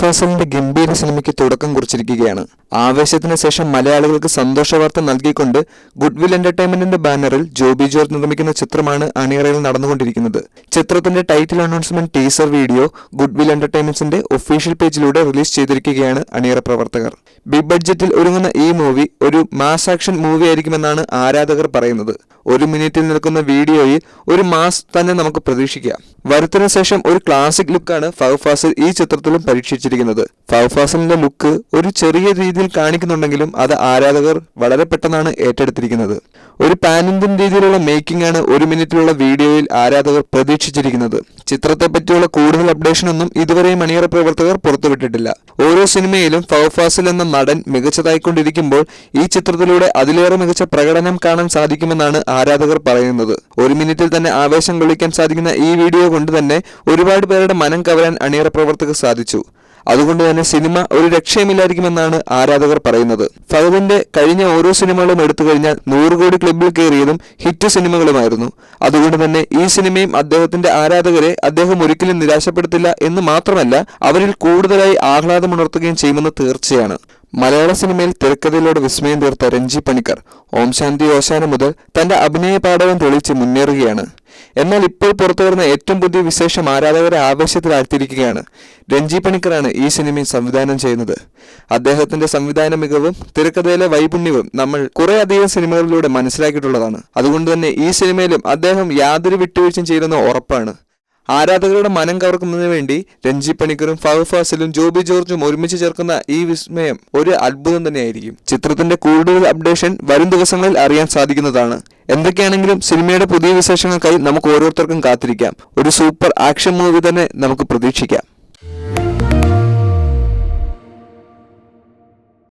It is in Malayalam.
ഫാസലിന്റെ ഗംഭീര സിനിമയ്ക്ക് തുടക്കം കുറിച്ചിരിക്കുകയാണ്. ആവേശത്തിന് ശേഷം മലയാളികൾക്ക് സന്തോഷ വാർത്ത നൽകിക്കൊണ്ട് ഗുഡ്വിൽ എന്റർടൈൻമെന്റിന്റെ ബാനറിൽ ജോബി ജോർജ് നിർമ്മിക്കുന്ന ചിത്രമാണ് അണിയറയിൽ നടന്നുകൊണ്ടിരിക്കുന്നത്. ചിത്രത്തിന്റെ title announcement teaser video goodwill എന്റർടൈൻമെന്റ്സിന്റെ official പേജിലൂടെ റിലീസ് ചെയ്തിരിക്കുകയാണ് അണിയറ പ്രവർത്തകർ. ബിഗ് ബഡ്ജറ്റിൽ ഒരുങ്ങുന്ന ഈ മൂവി ഒരു മാസ് ആക്ഷൻ മൂവി ആയിരിക്കുമെന്നാണ് ആരാധകർ പറയുന്നത്. ഒരു മിനിറ്റിൽ നിൽക്കുന്ന വീഡിയോയിൽ ഒരു മാസ് തന്നെ നമുക്ക് പ്രതീക്ഷിക്കാം. വരുത്തിന് ശേഷം ഒരു ക്ലാസിക് ലുക്കാണ് ഫവ് ഈ ചിത്രത്തിലും പരീക്ഷിച്ചിരിക്കുന്നത്. ഫവ് ഫൗഫാസലിന്റെ ലുക്ക് ഒരു ചെറിയ രീതിയിൽ കാണിക്കുന്നുണ്ടെങ്കിലും അത് ആരാധകർ വളരെ പെട്ടെന്നാണ് ഏറ്റെടുത്തിരിക്കുന്നത്. ഒരു പാൻ രീതിയിലുള്ള മേക്കിംഗ് ആണ് ഒരു മിനിറ്റിലുള്ള വീഡിയോയിൽ ആരാധകർ പ്രതീക്ഷിച്ചിരിക്കുന്നത്. ചിത്രത്തെ പറ്റിയുള്ള കൂടുതൽ അപ്ഡേഷൻ ഒന്നും ഇതുവരെയും മണിയറ പ്രവർത്തകർ പുറത്തുവിട്ടിട്ടില്ല. ഓരോ സിനിമയിലും ഫൗഫാസിൽ എന്ന നടൻ മികച്ചതായിക്കൊണ്ടിരിക്കുമ്പോൾ ഈ ചിത്രത്തിലൂടെ അതിലേറെ മികച്ച പ്രകടനം കാണാൻ സാധിക്കുമെന്നാണ് ആരാധകർ പറയുന്നത്. ഒരു മിനിറ്റിൽ തന്നെ ആവേശം കൊള്ളിക്കാൻ സാധിക്കുന്ന ഈ വീഡിയോ കൊണ്ട് തന്നെ ഒരുപാട് പേരുടെ മനം കവരാൻ അണിയറ പ്രവർത്തകർ സാധിച്ചു. അതുകൊണ്ട് തന്നെ സിനിമ ഒരു രക്ഷയുമില്ലായിരിക്കുമെന്നാണ് ആരാധകർ പറയുന്നത്. ഫഹദിന്റെ കഴിഞ്ഞ ഓരോ സിനിമകളും എടുത്തു കഴിഞ്ഞാൽ നൂറ് കോടി ക്ലബിൽ കയറിയതും ഹിറ്റ് സിനിമകളുമായിരുന്നു. അതുകൊണ്ട് തന്നെ ഈ സിനിമയും അദ്ദേഹത്തിന്റെ ആരാധകരെ അദ്ദേഹം ഒരിക്കലും നിരാശപ്പെടുത്തില്ല എന്ന് മാത്രമല്ല അവരിൽ കൂടുതലായി ആഹ്ലാദമുണർത്തുകയും ചെയ്യുമെന്ന് തീർച്ചയാണ്. മലയാള സിനിമയിൽ തിരക്കഥയിലൂടെ വിസ്മയം തീർത്ത രഞ്ജി പണിക്കർ ഓം ശാന്തി ഓശാന മുതൽ തന്റെ അഭിനയ പാടവം തെളിയിച്ച് മുന്നേറുകയാണ്. എന്നാൽ ഇപ്പോൾ പുറത്തു വരുന്ന ഏറ്റവും പുതിയ വിശേഷം ആരാധകരെ ആവേശത്തിലാഴ്ത്തിയിരിക്കുകയാണ്. രഞ്ജി പണിക്കറാണ് ഈ സിനിമയിൽ സംവിധാനം ചെയ്യുന്നത്. അദ്ദേഹത്തിന്റെ സംവിധാന മികവും തിരക്കഥയിലെ വൈപുണ്യവും നമ്മൾ കുറെ അധികം സിനിമകളിലൂടെ മനസ്സിലാക്കിയിട്ടുള്ളതാണ്. അതുകൊണ്ട് തന്നെ ഈ സിനിമയിലും അദ്ദേഹം യാതൊരു വിട്ടുവീഴ്ചയും ചെയ്യുന്ന ഉറപ്പാണ്. ആരാധകരുടെ മനം കവർക്കുന്നതിന് വേണ്ടി രഞ്ജി പണിക്കറും ഫഹു ഫാസിലും ജോബി ജോർജും ഒരുമിച്ച് ചേർക്കുന്ന ഈ വിസ്മയം ഒരു അത്ഭുതം തന്നെയായിരിക്കും. ചിത്രത്തിന്റെ കൂടുതൽ അപ്ഡേഷൻ വരും ദിവസങ്ങളിൽ അറിയാൻ സാധിക്കുന്നതാണ്. എന്തൊക്കെയാണെങ്കിലും സിനിമയുടെ പുതിയ വിശേഷങ്ങൾക്കായി നമുക്ക് ഓരോരുത്തർക്കും കാത്തിരിക്കാം. ഒരു സൂപ്പർ ആക്ഷൻ മൂവി തന്നെ നമുക്ക് പ്രതീക്ഷിക്കാം.